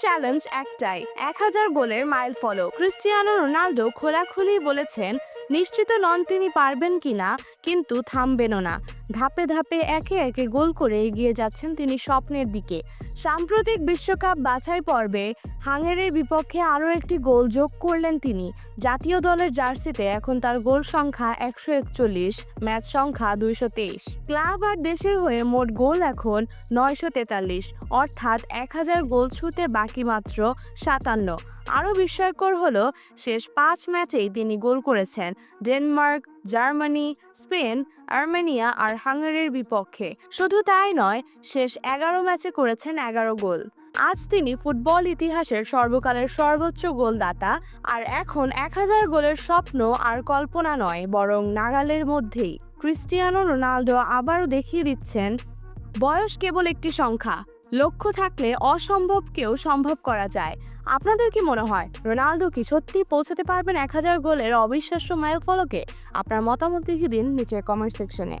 Challenge একটাই এক হাজার গোলের মাইল ফলো ক্রিস্টিয়ানো রোনাল্ডো খোলাখুলি বলেছেন নিশ্চিত নন তিনি পারবেন কি না কিন্তু থামবেনও না। ধাপে ধাপে একে একে গোল করে এগিয়ে যাচ্ছেন তিনি স্বপ্নের দিকে। সাম্প্রতিক বিশ্বকাপ বাছাই পর্বে হাঙ্গেরির বিপক্ষে আরও একটি গোল যোগ করলেন তিনি। জাতীয় দলের জার্সিতে এখন তার গোল সংখ্যা একশো একচল্লিশ, ম্যাচ সংখ্যা দুইশো তেইশ। ক্লাব আর দেশের হয়ে মোট গোল এখন নয়শো তেতাল্লিশ, অর্থাৎ এক হাজার গোল ছুঁতে বাকি মাত্র সাতান্ন। আরও বিস্ময়কর হলো, শেষ পাঁচ ম্যাচেই তিনি গোল করেছেন। ডেনমার্ক, জার্মানি, স্পেন, আর্মেনিয়া আর হাঙ্গেরির বিপক্ষে। শুধু তাই নয়, শেষ এগারো ম্যাচে করেছেন এগারো গোল। আজ তিনি ফুটবল ইতিহাসের সর্বকালের সর্বোচ্চ গোলদাতা আর এখন এক হাজার গোলের স্বপ্ন আর কল্পনা নয়, বরং নাগালের মধ্যেই। ক্রিস্টিয়ানো রোনালদো আবারও দেখিয়ে দিচ্ছেন, বয়স কেবল একটি সংখ্যা। লক্ষ্য থাকলে অসম্ভবকেও সম্ভব করা যায়। আপনাদের কি মনে হয়, রোনালদো কি সত্যি পৌঁছাতে পারবেন এক হাজার গোলের অবিশ্বাস্য মাইল ফলকে আপনার মতামত লিখে দিন নিচের কমেন্ট সেকশনে